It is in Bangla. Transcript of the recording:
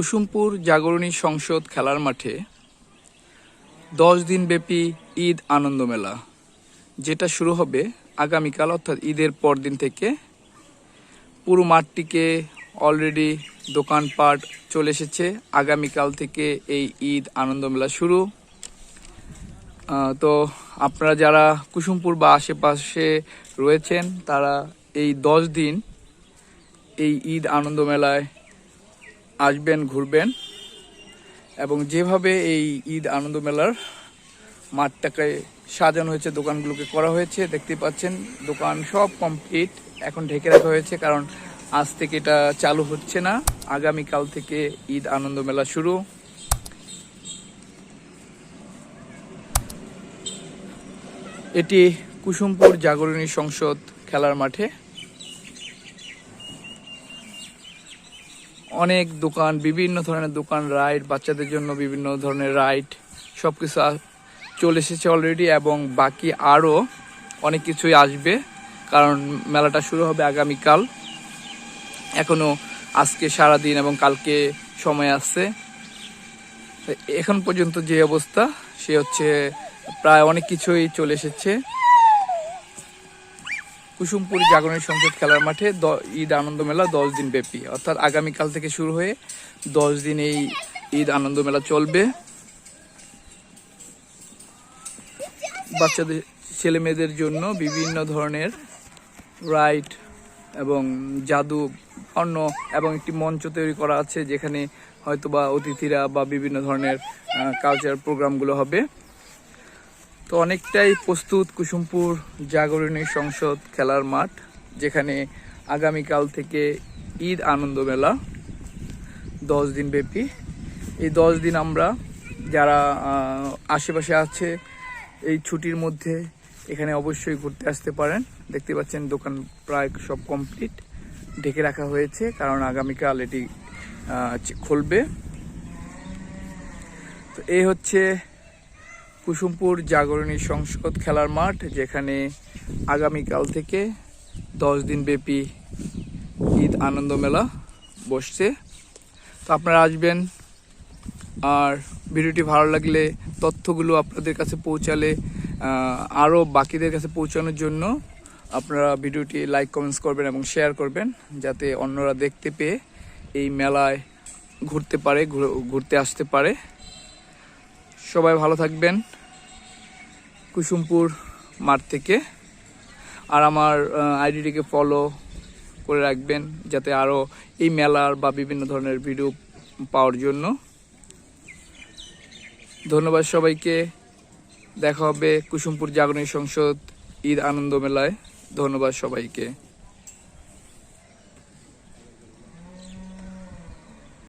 কুসুমপুর জাগরণী সংসদ খেলার মাঠে দশ দিনব্যাপী ঈদ আনন্দ মেলা, যেটা শুরু হবে আগামীকাল, অর্থাৎ ঈদের পরদিন থেকে। পুরো মাঠটিকে অলরেডি দোকানপাট চলে এসেছে। আগামীকাল থেকে এই ঈদ আনন্দ মেলা শুরু। তো আপনারা যারা কুসুমপুর বা আশেপাশে রয়েছেন, তারা এই দশ দিন এই ঈদ আনন্দ মেলায় আসবেন, ঘুরবেন এবং যেভাবে এই ঈদ আনন্দ মেলার মাঠটাকে সাজানো হয়েছে, দোকানগুলোকে করা হয়েছে, দেখতে পাচ্ছেন দোকান সব কমপ্লিট এখন ঢেকে রাখা হয়েছে কারণ আজ থেকে এটা চালু হচ্ছে না। আগামীকাল থেকে ঈদ আনন্দ মেলা শুরু। এটি কুসুমপুর জাগরণী সংসদ খেলার মাঠে অনেক দোকান, বিভিন্ন ধরনের দোকান রাইড বাচ্চাদের জন্য বিভিন্ন ধরনের রাইড সব কিছু চলে এসেছে অলরেডি এবং বাকি আরও অনেক কিছুই আসবে। কারণ মেলাটা শুরু হবে আগামীকাল। এখনও আজকে সারা দিন এবং কালকে সময় তো এখন পর্যন্ত যে অবস্থা, সে হচ্ছে প্রায় অনেক কিছুই চলে এসেছে। কুসুমপুর জাগরণী সংসদ খেলার মাঠে ঈদ আনন্দ মেলা দশ দিন ব্যাপী। অর্থাৎ আগামীকাল থেকে শুরু হয়ে দশ দিন এই ঈদ আনন্দ মেলা চলবে। বাচ্চাদের, ছেলে মেয়েদের জন্য বিভিন্ন ধরনের রাইড এবং জাদু অন্য এবং একটি মঞ্চ তৈরি করা আছে, যেখানে হয়তোবা অতিথিরা বা বিভিন্ন ধরনের কালচার প্রোগ্রামগুলো হবে। তো অনেকটাই প্রস্তুত কুসুমপুর জাগরণী সংসদ খেলার মাঠ, যেখানে আগামীকাল থেকে ঈদ আনন্দ মেলা, দশ দিন ব্যাপী। এই দশ দিন আমরা যারা আশেপাশে আছে, এই ছুটির মধ্যে এখানে অবশ্যই ঘুরতে আসতে পারেন। দেখতে পাচ্ছেন দোকান প্রায় সব কমপ্লিট ঢেকে রাখা হয়েছে, কারণ আগামীকাল এটি খুলবে। তো এই হচ্ছে কুসুমপুর জাগরণী সংসদ খেলার মাঠ, যেখানে আগামীকাল থেকে দশ দিন ব্যাপী ঈদ আনন্দ মেলা বসছে। তো আপনারা আসবেন আর ভিডিওটি ভালো লাগলে তথ্যগুলো আপনাদের কাছে পৌঁছালে আরও বাকিদের কাছে পৌঁছানোর জন্য আপনারা ভিডিওটি লাইক, কমেন্টস করবেন এবং শেয়ার করবেন, যাতে অন্যরা দেখতে পেয়ে এই মেলায় ঘুরতে পারে ঘুরতে আসতে পারে। সবাই ভালো থাকবেন। কুসুমপুর মাঠ থেকে। আর আমার আইডিটিকে ফলো করে রাখবেন যাতে আরও এই মেলার বা বিভিন্ন ধরনের ভিডিও পাওয়ার জন্য। ধন্যবাদ সবাইকে। দেখা হবে কুসুমপুর জাগরণী সংসদ ঈদ আনন্দ মেলায়। ধন্যবাদ সবাইকে।